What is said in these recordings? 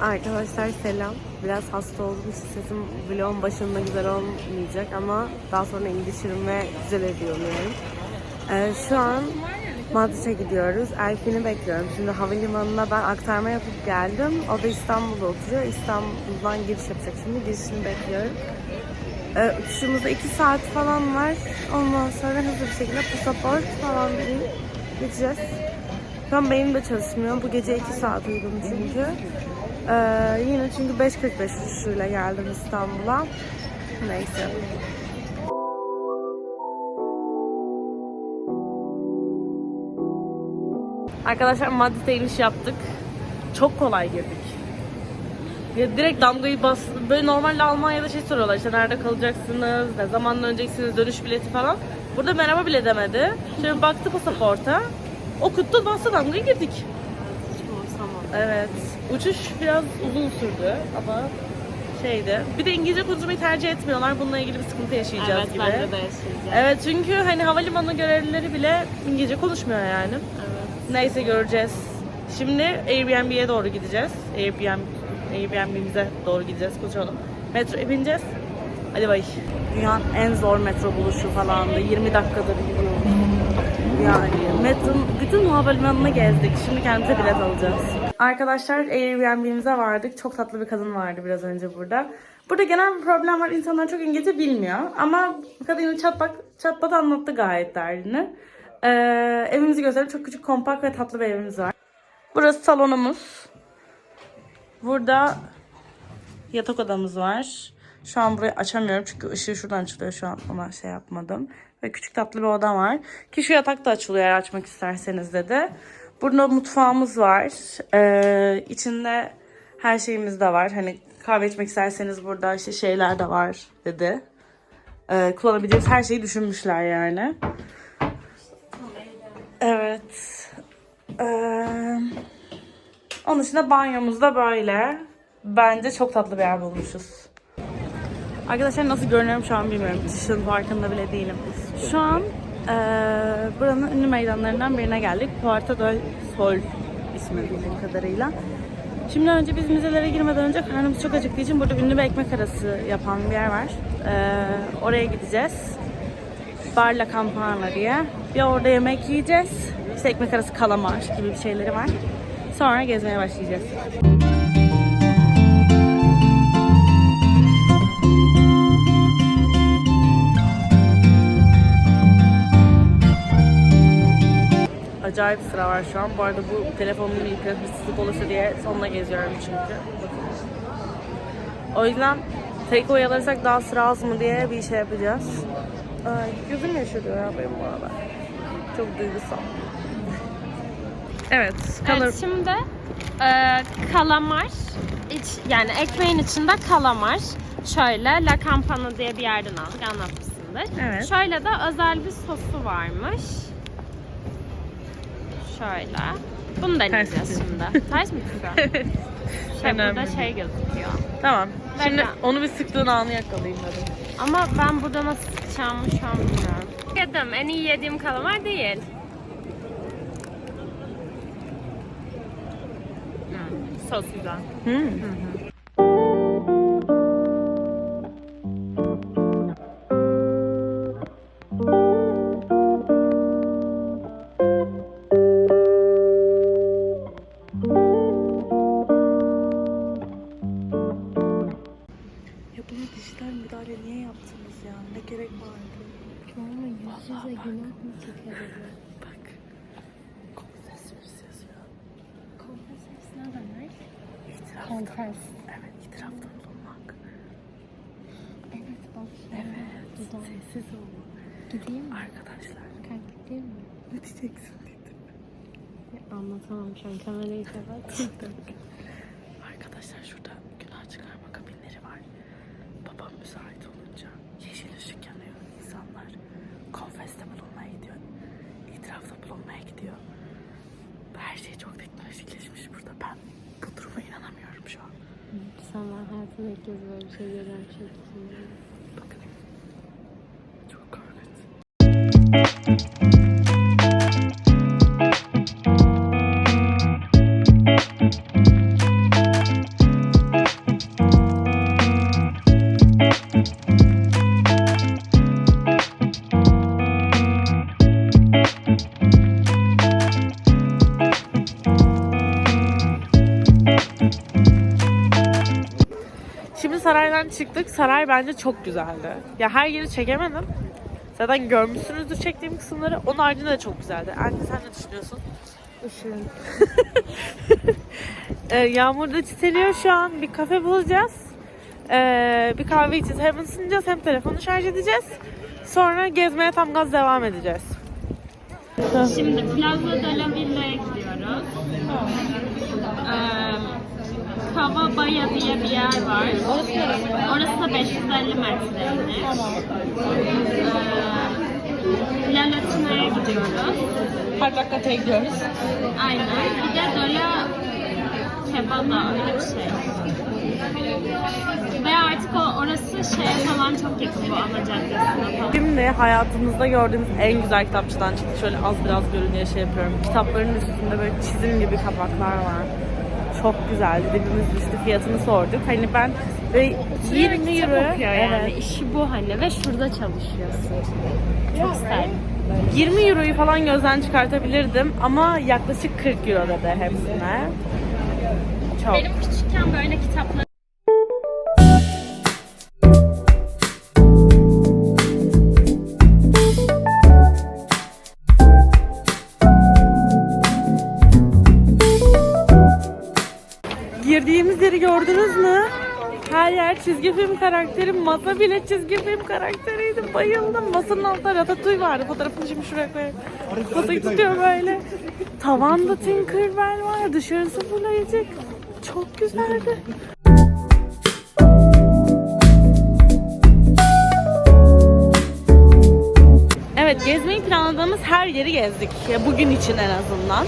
Arkadaşlar selam. Biraz hasta için sesim vlogun başında güzel olmayacak ama daha sonra iyileşirim ve güzel ediyor umuyorum. Ee, şu an Madrid'e gidiyoruz. Elfin'i bekliyorum. Şimdi havalimanına ben aktarma yapıp geldim. O da İstanbul'da oturuyor. İstanbul'dan giriş yapacak şimdi. Girişini bekliyorum. Ee, uçuşumuzda 2 saat falan var. Ondan sonra hızlı bir şekilde pasaport falan deyip gideceğiz. An benim de çalışmıyor. Bu gece 2 saat uyudum çünkü. Ee, yine çünkü 5.45 uçuşuyla geldim İstanbul'a. Neyse. Arkadaşlar Madrid'e iniş yaptık. Çok kolay girdik. Ya direkt damgayı bas... Böyle normalde Almanya'da şey soruyorlar işte nerede kalacaksınız, ne zaman döneceksiniz, dönüş bileti falan. Burada merhaba bile demedi. Şöyle baktı pasaporta. Okuttu, bastı damgayı girdik. Evet. Uçuş biraz uzun sürdü ama şeydi. Bir de İngilizce konuşmayı tercih etmiyorlar. Bununla ilgili bir sıkıntı yaşayacağız Evet gibi. bende de yaşayacağım. Evet çünkü hani havalimanı görevlileri bile İngilizce konuşmuyor yani. Evet. Neyse göreceğiz. Şimdi Airbnb'ye doğru gideceğiz. Airbnb, Airbnb'mize doğru gideceğiz. Konuşalım. Metroya bineceğiz. Hadi bay. Dünyanın en zor metro buluşu falandı. 20 dakikadır yürüyoruz. Yani metronun bütün havalimanını gezdik. Şimdi kendimize bilet alacağız. Arkadaşlar Airbnb'mize vardık. Çok tatlı bir kadın vardı biraz önce burada. Burada genel bir problem var. İnsanlar çok İngilizce bilmiyor. Ama kadın çatpat, çatpat anlattı gayet derdini. Ee, evimizi gösterip çok küçük, kompakt ve tatlı bir evimiz var. Burası salonumuz. Burada yatak odamız var. Şu an burayı açamıyorum çünkü ışığı şuradan açılıyor şu an ona şey yapmadım. Ve küçük tatlı bir oda var. Ki şu yatak da açılıyor eğer açmak isterseniz dedi. Burada mutfağımız var. Ee, içinde her şeyimiz de var. Hani kahve içmek isterseniz burada işte şeyler de var dedi. Ee, kullanabileceğiniz her şeyi düşünmüşler yani. Evet. Ee, onun dışında banyomuz da böyle. Bence çok tatlı bir yer bulmuşuz. Arkadaşlar nasıl görünüyorum şu an bilmiyorum. Işığın farkında bile değilim. Şu an eee, buranın ünlü meydanlarından birine geldik. Puerta del Sol ismi bildiğim kadarıyla. Şimdi önce biz müzelere girmeden önce karnımız çok acıktığı için burada ünlü bir ekmek arası yapan bir yer var. Eee, oraya gideceğiz. Barla Campana diye. Bir orada yemek yiyeceğiz. İşte ekmek arası kalamar gibi bir şeyleri var. Sonra gezmeye başlayacağız. Acayip sıra var şu an. Bu arada bu telefonumun ilk hırsızlık olursa diye sonuna geziyorum çünkü. O yüzden take alırsak daha sıra az mı diye bir şey yapacağız. Ay, gözüm yaşarıyor ya benim bu arada. Çok duygusal. Evet, kalır. Evet şimdi e, kalamar iç, yani ekmeğin içinde kalamar şöyle La Campana diye bir yerden aldık anlatmışsındır. Evet. Şöyle de özel bir sosu varmış. Şöyle. Bunu deneyeceğiz Ters şimdi. Ters mi tutuyor? Şey, Önemli burada değil. şey gözüküyor. Tamam. Şimdi Bekle. onu bir sıktığın anı yakalayayım dedim. Ama ben burada nasıl sıkacağımı şu an bilmiyorum. Yedim. En iyi yediğim kalamar değil. Hmm, sos güzel. Hmm. Bulunmaya gidiyor. Her şey çok teknolojikleşmiş burada. Ben bu duruma inanamıyorum şu an. Sen ben hayatımda ilk kez böyle bir şey görüyorum çünkü. Bakın. Çok korkunç. Bence çok güzeldi. Ya her yeri çekemedim. Zaten görmüşsünüzdür çektiğim kısımları. Onun haricinde de çok güzeldi. Anne sen ne düşünüyorsun? Işığın. Ee, yağmur da çiseliyor şu an. Bir kafe bulacağız. Ee, bir kahve içeceğiz. Hem ısınacağız hem telefonu şarj edeceğiz. Sonra gezmeye tam gaz devam edeceğiz. Şimdi Plaza de la Villa'ya gidiyoruz. Ee, Kava Baya diye bir yer var. Orası da 550 metreymiş. Ee, La Latina'ya gidiyoruz. Hard Rock Cafe'ye gidiyoruz. Aynen. Bir de Dola Kebaba öyle bir şey. Ve artık o orası şeye falan çok yakın bu ana caddesine falan. Şimdi hayatımızda gördüğümüz en güzel kitapçıdan çıktık. Şöyle az biraz görün diye şey yapıyorum. Kitapların üstünde böyle çizim gibi kapaklar var. Çok güzeldi. Dibimiz düştü. Fiyatını sorduk. Hani ben böyle 20 euro. yani. Evet. İşi bu hani ve şurada çalışıyorsun. Çok isterdim. 20 euroyu falan gözden çıkartabilirdim ama yaklaşık 40 euro dedi hepsine. Çok. Benim küçükken böyle kitaplar Yer çizgi film karakteri, masa bile çizgi film karakteriydi. Bayıldım. Masanın altında Ratatouille vardı. Fotoğrafını şimdi şuraya koyayım. Masayı tutuyor böyle. Tavanda Tinkerbell var. Dışarısı full ayıcık. Çok güzeldi. Evet gezmeyi planladığımız her yeri gezdik. Bugün için en azından.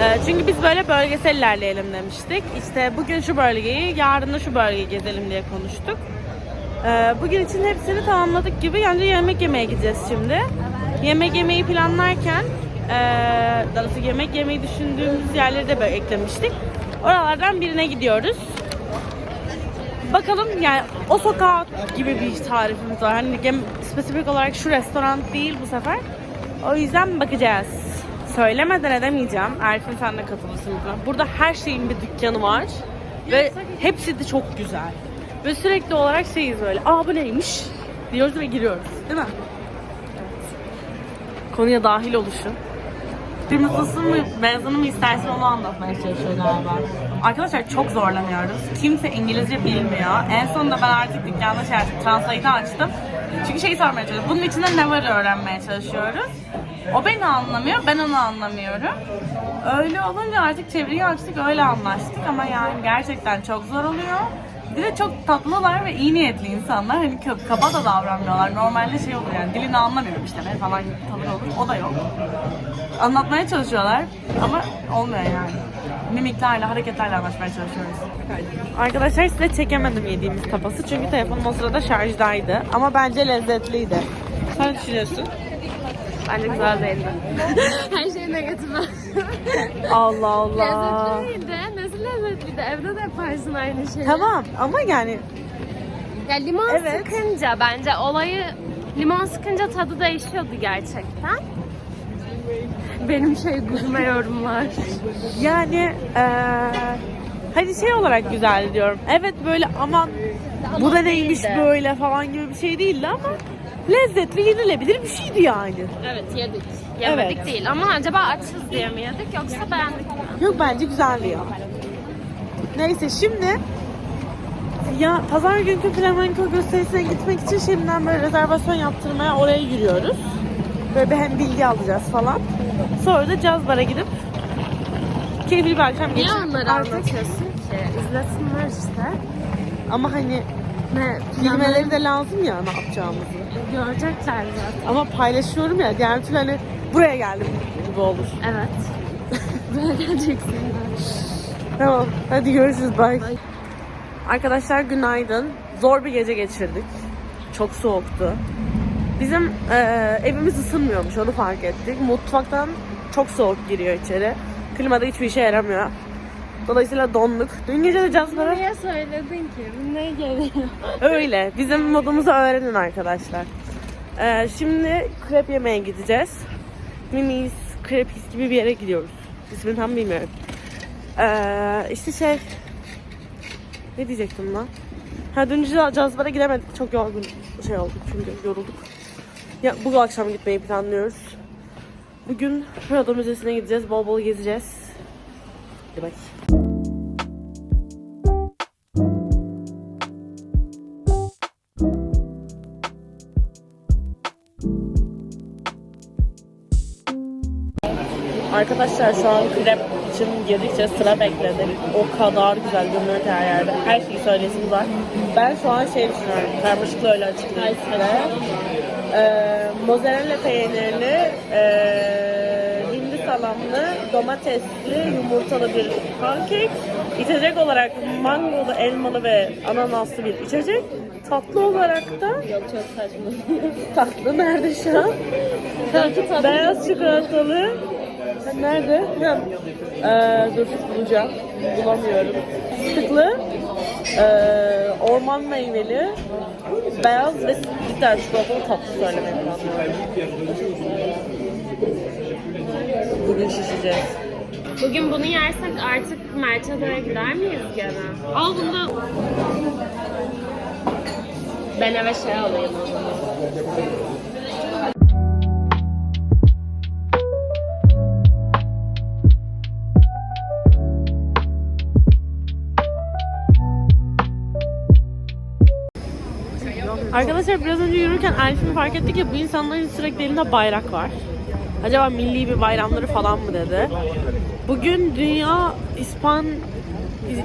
Ee, çünkü biz böyle bölgesel ilerleyelim demiştik. İşte bugün şu bölgeyi, yarın da şu bölgeyi gezelim diye konuştuk. Ee, bugün için hepsini tamamladık gibi. Yani yemek yemeye gideceğiz şimdi. Yemek yemeyi planlarken, ee, daha yemek yemeyi düşündüğümüz yerleri de böyle eklemiştik. Oralardan birine gidiyoruz. Bakalım yani o sokak gibi bir tarifimiz var. Hani spesifik olarak şu restoran değil bu sefer. O yüzden bakacağız. Söylemeden edemeyeceğim. Erkin sen de katılırsın buna. Burada her şeyin bir dükkanı var. Ve hepsi de çok güzel. Ve sürekli olarak şeyiz böyle. Aa bu neymiş? Diyoruz ve giriyoruz. Değil mi? Konuya dahil oluşu. Kırmızısı mı, beyazını mı istersen onu anlatmaya çalışıyor galiba. Arkadaşlar çok zorlanıyoruz. Kimse İngilizce bilmiyor. En sonunda ben artık dükkanda şey açtım, translate'i açtım. Çünkü şeyi sormaya çalışıyorum. Bunun içinde ne var öğrenmeye çalışıyoruz. O beni anlamıyor, ben onu anlamıyorum. Öyle olunca artık çeviriyi açtık, öyle anlaştık ama yani gerçekten çok zor oluyor. Bir de çok tatlılar ve iyi niyetli insanlar. Hani kaba da davranmıyorlar. Normalde şey olur yani dilini anlamıyorum işte ne falan gibi tavır olur. O da yok anlatmaya çalışıyorlar ama olmuyor yani. Mimiklerle, hareketlerle anlaşmaya çalışıyoruz. Arkadaşlar size çekemedim yediğimiz tapası çünkü telefonum o sırada şarjdaydı. Ama bence lezzetliydi. Sen düşünüyorsun? Bence güzel değildi. Her şey negatif. Allah Allah. Lezzetliydi. Nasıl lezzetliydi? Evde de yaparsın aynı şeyi. Tamam ama yani Ya limon Evet. sıkınca bence olayı limon sıkınca tadı değişiyordu gerçekten. Benim şey gurme yorumlar. yani eee hani şey olarak güzel diyorum. Evet böyle aman bu da neymiş değildi. böyle falan gibi bir şey değildi ama lezzetli yenilebilir bir şeydi yani. Evet yedik. Yemedik Evet. değil ama acaba açız diye mi yedik yoksa beğendik mi? Yok bence güzeldi ya. Neyse şimdi ya pazar günkü flamenko gösterisine gitmek için şimdiden böyle rezervasyon yaptırmaya oraya yürüyoruz. Böyle bir hem bilgi alacağız falan. Sonra da caz bara gidip keyifli bir akşam Niye geçirip onları artık- anlatıyorsun ki? İzlesinler işte. Ama hani Ne? bilmeleri de lazım ya ne yapacağımızı. Görecekler zaten. Ama paylaşıyorum ya diğer türlü hani buraya geldim gibi olur. Evet. Böyle geleceksin. Tamam. Hadi görüşürüz. Bye. Bye. Arkadaşlar günaydın. Zor bir gece geçirdik. Çok soğuktu. Bizim eee, evimiz ısınmıyormuş onu fark ettik. Mutfaktan çok soğuk giriyor içeri. Klimada hiçbir işe yaramıyor. Dolayısıyla donduk. Dün gece de cazlara Niye söyledin ki? Bu ne geliyor? öyle. Bizim modumuzu öğrenin arkadaşlar. Eee, şimdi krep yemeye gideceğiz. Mimi's Krepis gibi bir yere gidiyoruz. İsmini tam bilmiyorum. Eee işte şey ne diyecektim lan? Ha dün Cazbar'a gidemedik. Çok yorgun şey olduk çünkü yorulduk. Ya bu akşam gitmeyi planlıyoruz. Bugün Prado Müzesi'ne gideceğiz. Bol bol gezeceğiz. Hadi bak. Arkadaşlar şu an krep için girdikçe sıra bekledik. O kadar güzel görünüyor ki her yerde. Her şeyi söylesiniz var. Ben şu an şey düşünüyorum. Karmaşıklı öyle açıklayayım size. Ee, mozzarella peynirli, ee, hindi salamlı, domatesli, yumurtalı bir pankek. İçecek olarak mangolu, elmalı ve ananaslı bir içecek. Tatlı olarak da Çok saçma. tatlı nerede şu an? Beyaz çikolatalı. Nerede? Ha. Ee, dur bulacağım. Bulamıyorum. Fıstıklı. ee, orman meyveli. Beyaz ve bitter çikolatalı tatlı söylemeyi planlıyorum. Bugün şişeceğiz. Bugün bunu yersek artık Mert'e gider miyiz gene? Al bunu da... Ben eve şey alayım o zaman. Arkadaşlar biraz önce yürürken Elif'in fark ettik ya bu insanların sürekli elinde bayrak var. Acaba milli bir bayramları falan mı dedi. Bugün Dünya İspan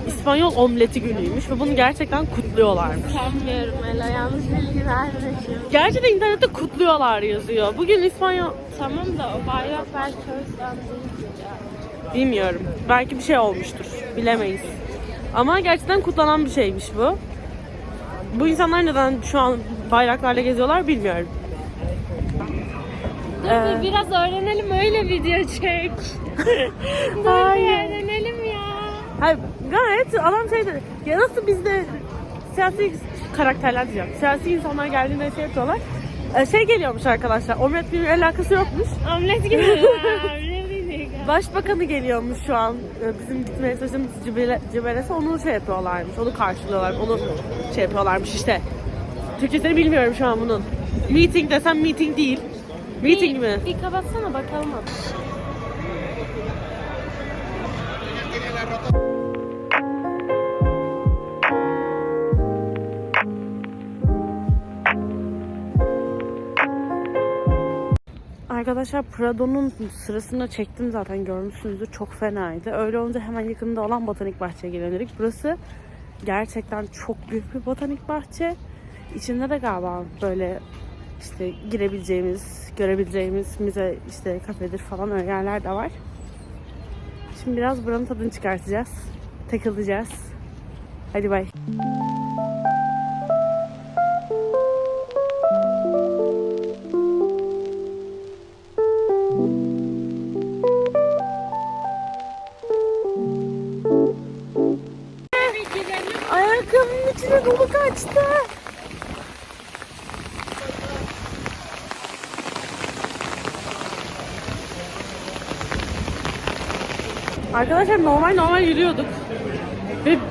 İspanyol omleti günüymüş ve bunu gerçekten kutluyorlarmış. Sanmıyorum Ela yanlış bilgi vermişim. Gerçekten internette kutluyorlar yazıyor. Bugün İspanyol Tamam da o bayrak belki değil. bilmiyorum. Belki bir şey olmuştur. Bilemeyiz. Ama gerçekten kutlanan bir şeymiş bu. Bu insanlar neden şu an bayraklarla geziyorlar bilmiyorum. Dur Ee, bir biraz öğrenelim öyle video çek. Dur öğrenelim ya. Hayır, gayet adam şey dedi. Ya nasıl bizde siyasi karakterler diyeceğim. Siyasi insanlar geldiğinde şey yapıyorlar. Ee, şey geliyormuş arkadaşlar. Omlet bir alakası yokmuş. Gibi. Omlet gibi. Başbakanı geliyormuş şu an. Ee, Bizim gitmeye çalıştığımız Cibele, Cibeles'e onu şey yapıyorlarmış. Onu karşılıyorlar. Onu şey yapıyorlarmış işte. Türkçesini bilmiyorum şu an bunun. Meeting desem meeting değil. Meeting mi? Bir kapatsana bakalım Arkadaşlar Prado'nun sırasında çektim zaten görmüşsünüzdür. Çok fenaydı. Öyle olunca hemen yakında olan botanik bahçeye girelim dedik. Burası gerçekten çok büyük bir botanik bahçe. İçinde de galiba böyle işte girebileceğimiz, görebileceğimiz müze, işte kafedir falan öyle yerler de var. Şimdi biraz buranın tadını çıkartacağız. Takılacağız. Hadi bay.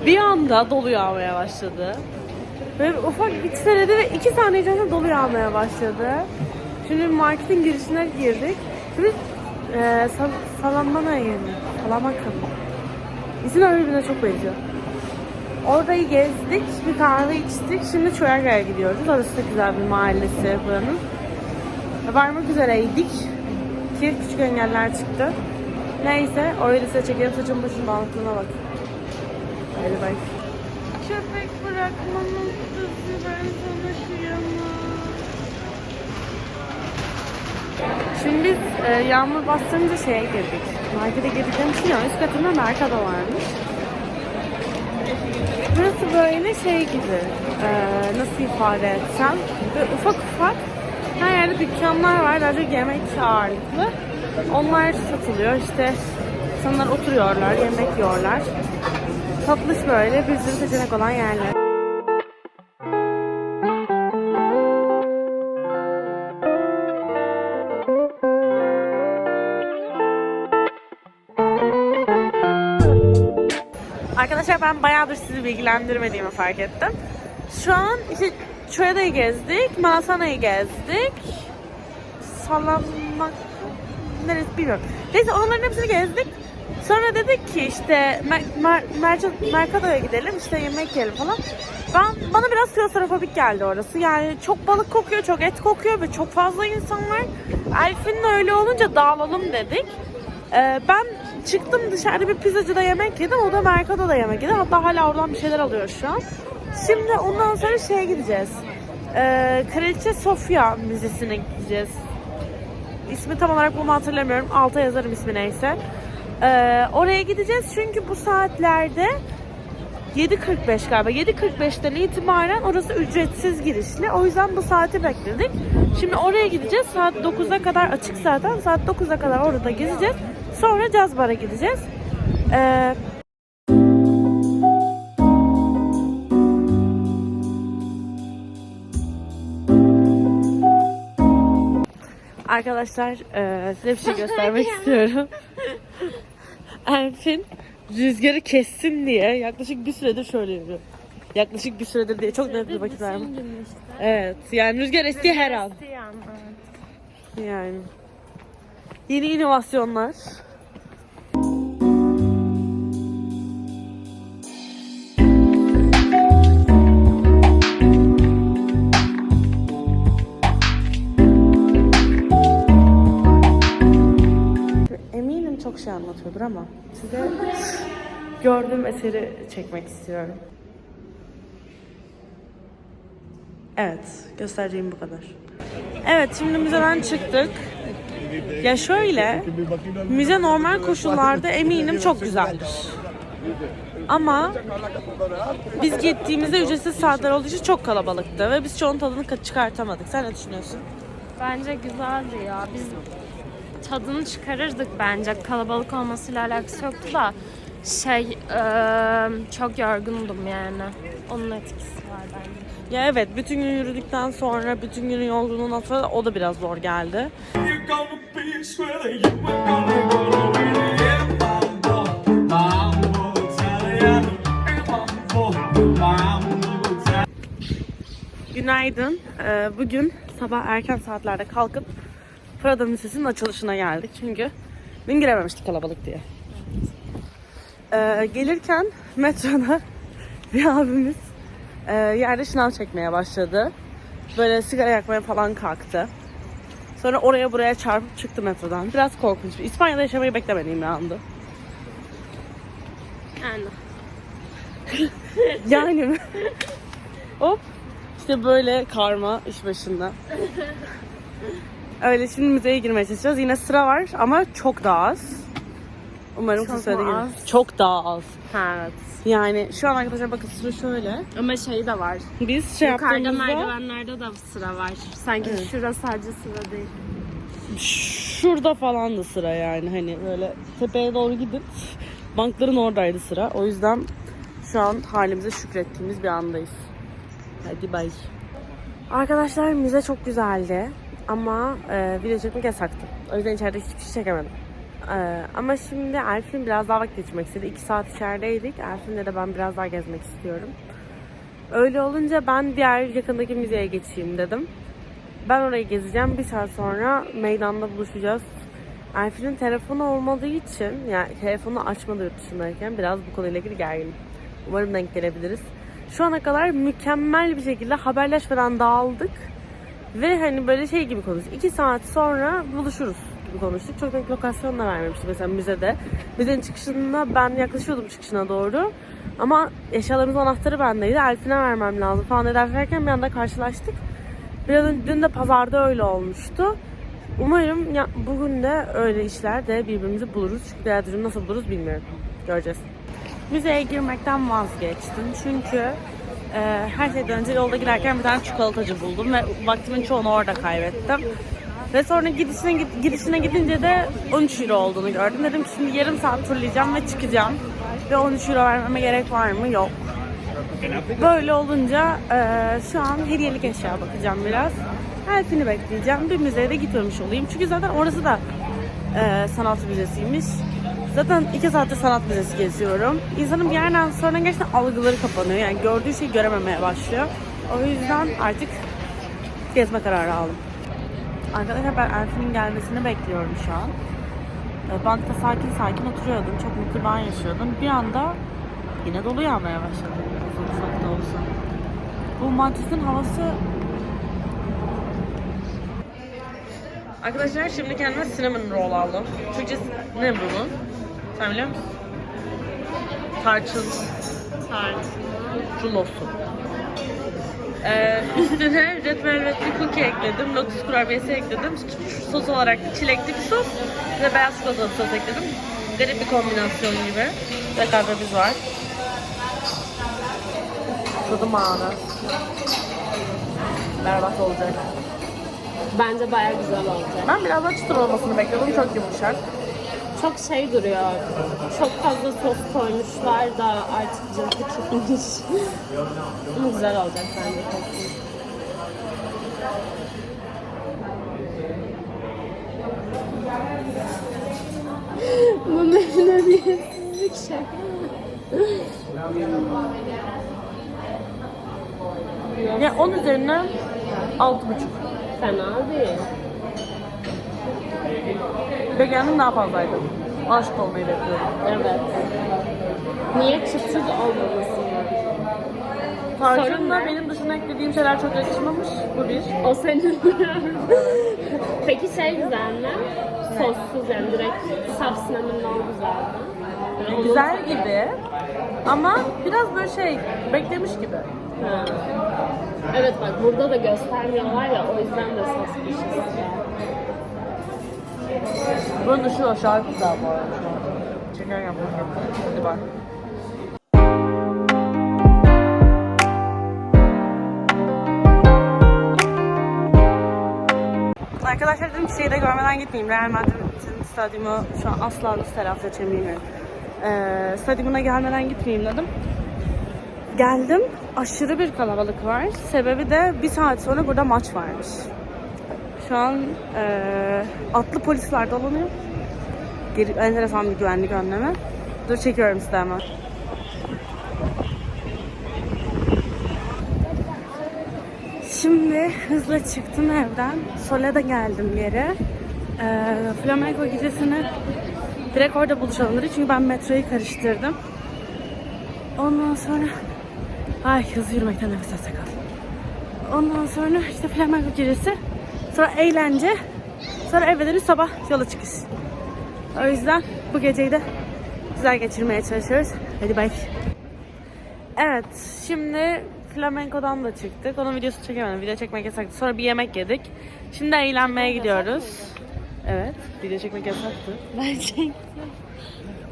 Bir anda dolu yağmaya başladı. Ve ufak bir çiseledi ve iki saniye içerisinde dolu yağmaya başladı. Şimdi marketin girişine girdik. Şimdi e, sal Salamana'ya girdik. Salamanca mı? İsim birbirine çok benziyor. Orayı gezdik, bir kahve içtik. Şimdi Çoyaga'ya gidiyoruz. Orası da güzel bir mahallesi buranın. Varmak üzereydik ki küçük engeller çıktı. Neyse, orayı da size çekelim. Saçım başım dağınıklığına bak. Hadi bay. Köpek bırakma noktası ben sana kıyamam. Şimdi biz e, yağmur bastırınca şeye girdik. Markete girdik demiştim ya üst katında Mercado varmış. Burası böyle şey gibi, e, nasıl ifade etsem, böyle ufak ufak her yerde dükkanlar var, çok yemek ağırlıklı. Onlar satılıyor işte, insanlar oturuyorlar, yemek yiyorlar. Tatlış böyle bir sürü seçenek olan yerler. Arkadaşlar ben bayağıdır sizi bilgilendirmediğimi fark ettim. Şu an işte Çoya'da'yı gezdik, Malasana'yı gezdik. Salamak neresi bilmiyorum. Neyse onların hepsini gezdik. Sonra dedik ki işte Mer Mer Mercan- Mercado'ya gidelim işte yemek yiyelim falan. Ben bana biraz klostrofobik geldi orası. Yani çok balık kokuyor, çok et kokuyor ve çok fazla insan var. Elfin'in öyle olunca dağılalım dedik. Ee, ben çıktım dışarıda bir pizzacıda yemek yedim. O da Mercado'da yemek yedi. Hatta hala oradan bir şeyler alıyor şu an. Şimdi ondan sonra şeye gideceğiz. Ee, Kraliçe Sofia Müzesi'ne gideceğiz. İsmi tam olarak bunu hatırlamıyorum. Alta yazarım ismi neyse. Ee, oraya gideceğiz çünkü bu saatlerde 7.45 galiba. 7.45'ten itibaren orası ücretsiz girişli. O yüzden bu saati bekledik. Şimdi oraya gideceğiz. Saat 9'a kadar açık zaten. Saat 9'a kadar orada gezeceğiz. Sonra Cazbar'a gideceğiz. Ee, Arkadaşlar eee, size bir şey göstermek istiyorum. Elfin rüzgarı kessin diye yaklaşık bir süredir şöyle yürüyor. Yaklaşık bir süredir diye çok net bir vakit var mı? Evet yani rüzgar estiği her an. Yani. Yeni inovasyonlar. Çok şey anlatıyordur ama size gördüğüm eseri çekmek istiyorum. Evet, göstereceğim bu kadar. Evet, şimdi müzeden çıktık. Ya şöyle, müze normal koşullarda eminim çok güzeldir. Ama biz gittiğimizde ücretsiz saatler olduğu için çok kalabalıktı ve biz çoğunun tadını ka- çıkartamadık. Sen ne düşünüyorsun? Bence güzeldi ya. Biz tadını çıkarırdık bence. Kalabalık olmasıyla alakası yoktu da şey eee, çok yorgundum yani. Onun etkisi var bence. Ya evet, bütün gün yürüdükten sonra, bütün günün yolculuğundan sonra o da biraz zor geldi. Günaydın. Ee, bugün sabah erken saatlerde kalkıp Prada Müzesi'nin açılışına geldik. Çünkü dün girememiştik kalabalık diye. Ee, gelirken metroda bir abimiz e, yerde şınav çekmeye başladı. Böyle sigara yakmaya falan kalktı. Sonra oraya buraya çarpıp çıktı metrodan. Biraz korkunç. İspanya'da yaşamayı beklemediğim bir andı. Yani. Yani hop işte böyle karma iş başında. Öyle şimdi müzeye girmeye çalışacağız. Yine sıra var ama çok daha az. Umarım Çok kısa sürede gelir. Çok daha az. Ha, evet. Yani şu an arkadaşlar bakın sıra şöyle. Ama şey de var. Biz şey Yukarıda yaptığımızda merdivenlerde de sıra var. Sanki şurası sadece sıra değil. şurada falan da sıra yani. Hani böyle tepeye doğru gidip bankların oradaydı sıra. O yüzden şu an halimize şükrettiğimiz bir andayız. Hadi bay. Arkadaşlar müze çok güzeldi. Ama e, video çekmek yasaktı. O yüzden içeride hiçbir şey çekemedim. E, ama şimdi Elfin biraz daha vakit geçirmek istedi. 2 saat içerideydik. Elfin'le de ben biraz daha gezmek istiyorum. Öyle olunca ben diğer yakındaki müzeye geçeyim dedim. Ben orayı gezeceğim. Bir saat sonra meydanda buluşacağız. Elfin'in telefonu olmadığı için, yani telefonu açmadı yurt dışındayken biraz bu konuyla ilgili gerginim. Umarım denk gelebiliriz. Şu ana kadar mükemmel bir şekilde haberleşmeden dağıldık. Ve hani böyle şey gibi konuştuk. İki saat sonra buluşuruz gibi konuştuk. Çok net lokasyon da vermemişti mesela müzede. Müzenin çıkışında ben yaklaşıyordum çıkışına doğru. Ama eşyalarımızın anahtarı bendeydi. Elfin'e vermem lazım falan ederken bir anda karşılaştık. Biraz önce, dün de pazarda öyle olmuştu. Umarım ya, bugün de öyle işler de birbirimizi buluruz. Çünkü diğer nasıl buluruz bilmiyorum. Göreceğiz. Müzeye girmekten vazgeçtim. Çünkü e, her şeyden önce yolda giderken bir tane çikolatacı buldum ve vaktimin çoğunu orada kaybettim. Ve sonra gidişine, gid- gidişine gidince de 13 euro olduğunu gördüm. Dedim ki şimdi yarım saat turlayacağım ve çıkacağım. Ve 13 euro vermeme gerek var mı? Yok. Böyle olunca e, şu an hediyelik eşya bakacağım biraz. Elfini bekleyeceğim. Bir müzeye de gitmemiş olayım. Çünkü zaten orası da e, sanat müzesiymiş. Zaten iki saattir sanat müzesi geziyorum. İnsanın bir yerden sonra gerçekten algıları kapanıyor. Yani gördüğü şeyi görememeye başlıyor. O yüzden artık gezme kararı aldım. Arkadaşlar ben Elfin'in gelmesini bekliyorum şu an. Ee, Bankta sakin sakin oturuyordum. Çok mutlu an yaşıyordum. Bir anda yine dolu yağmaya başladı. Ufak ufak da olsa. Bu Manches'in havası Arkadaşlar şimdi kendime cinnamon roll aldım. Türkçesi ne bunun? Sen biliyor musun? Tarçın. Tarçın. Rulosu. Ee, üstüne red velvetli cookie ekledim. Lotus kurabiyesi ekledim. Sos olarak çilekli bir sos ve beyaz çikolatalı sos ekledim. Garip bir kombinasyon gibi. Ve kahvemiz var. Tadım anı. Berbat olacak. Bence baya güzel olacak. Ben biraz daha çıtır olmasını bekliyordum. Çok yumuşak. Çok şey duruyor. Çok fazla sos koymuşlar da artık cılkı çıkmış. Ama güzel olacak bence kesin. Bu memnuniyetsizlik şaka. Ya 10 üzerinden 6,5. Fena değil. Beklentim daha fazlaydı. Aşık olmayı bekliyorum. Evet. Niye çıtır olmaması Sorun Tarçınla ne? benim dışında eklediğim şeyler çok yakışmamış. Bu bir. O senin. Peki şey güzel mi? Sossuz yani direkt saf roll güzel mi? Yani onun- Güzel gibi. Ama biraz böyle şey, beklemiş gibi. Ha. Evet bak burada da göstermiyorlar ya o yüzden de sos bir şey. Bunun dışı o şarkı güzel bu arada şu an. Çeker yapmak Hadi bak. Arkadaşlar dedim ki şeyi de görmeden gitmeyeyim. Real Madrid'in stadyumu şu an asla nasıl telaffuz edeceğimi. Ee, stadyumuna gelmeden gitmeyeyim dedim. Geldim. Aşırı bir kalabalık var. Sebebi de bir saat sonra burada maç varmış. Şu an eee, atlı polisler dolanıyor. Geri, enteresan bir güvenlik önlemi. Dur çekiyorum size hemen. Şimdi hızla çıktım evden. Sole'de geldim geri. Eee flamenco gecesini direkt orada buluşalım dedi. Çünkü ben metroyu karıştırdım. Ondan sonra... Ay hızlı yürümekten nefes alsak Ondan sonra işte flamenco gecesi. Sonra eğlence. Sonra eve dönüş sabah yola çıkış. O yüzden bu geceyi de güzel geçirmeye çalışıyoruz. Hadi bay. Evet şimdi flamenkodan da çıktık. Onun videosu çekemedim. Video çekmek yasaktı. Sonra bir yemek yedik. Şimdi eğlenmeye gidiyoruz. Evet. Video çekmek yasaktı. Ben çektim.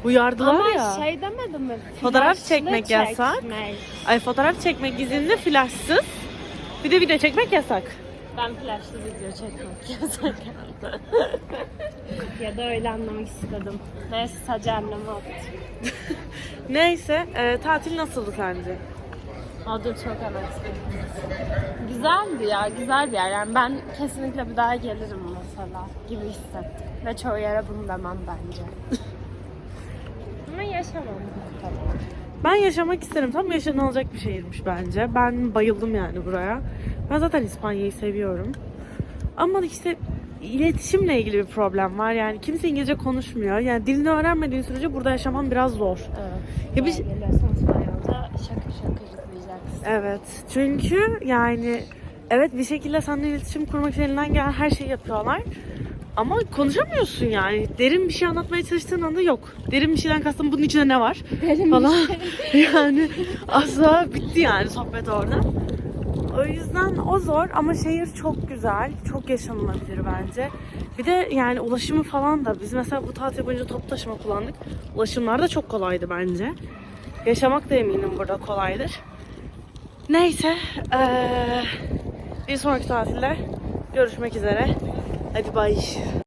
Uyardılar Ama ya. şey demedim mi? Fotoğraf Flaşlı çekmek yasak. çekmek. Ay fotoğraf çekmek izinli flashsız. Bir de video çekmek yasak. Ben flaşlı video çekmek yasak. ya da öyle anlamak istedim. Neyse sadece anneme attım. Neyse, e, tatil nasıldı sence? Da çok evet. Güzeldi ya, güzel bir yer. Yani ben kesinlikle bir daha gelirim mesela gibi hissettim. Ve çoğu yere bunu demem bence. Ama yaşamam. Ben yaşamak isterim. Tam yaşanılacak bir şehirmiş bence. Ben bayıldım yani buraya. Ben zaten İspanya'yı seviyorum. Ama işte iletişimle ilgili bir problem var. Yani kimse İngilizce konuşmuyor. Yani dilini öğrenmediğin sürece burada yaşaman biraz zor. Evet. Ya bir- şakır şakır izleyeceksin. Evet. Çünkü yani evet bir şekilde seninle iletişim kurmak için elinden gelen her şeyi yapıyorlar. Ama konuşamıyorsun yani. Derin bir şey anlatmaya çalıştığın anda yok. Derin bir şeyden kastım bunun içinde ne var? Derin falan. yani asla bitti yani sohbet orada. O yüzden o zor ama şehir çok güzel. Çok yaşanılabilir bence. Bir de yani ulaşımı falan da biz mesela bu tatil boyunca top taşıma kullandık. Ulaşımlar da çok kolaydı bence. Yaşamak da eminim burada kolaydır. Neyse. eee, bir sonraki tatilde görüşmek üzere. Hadi bay.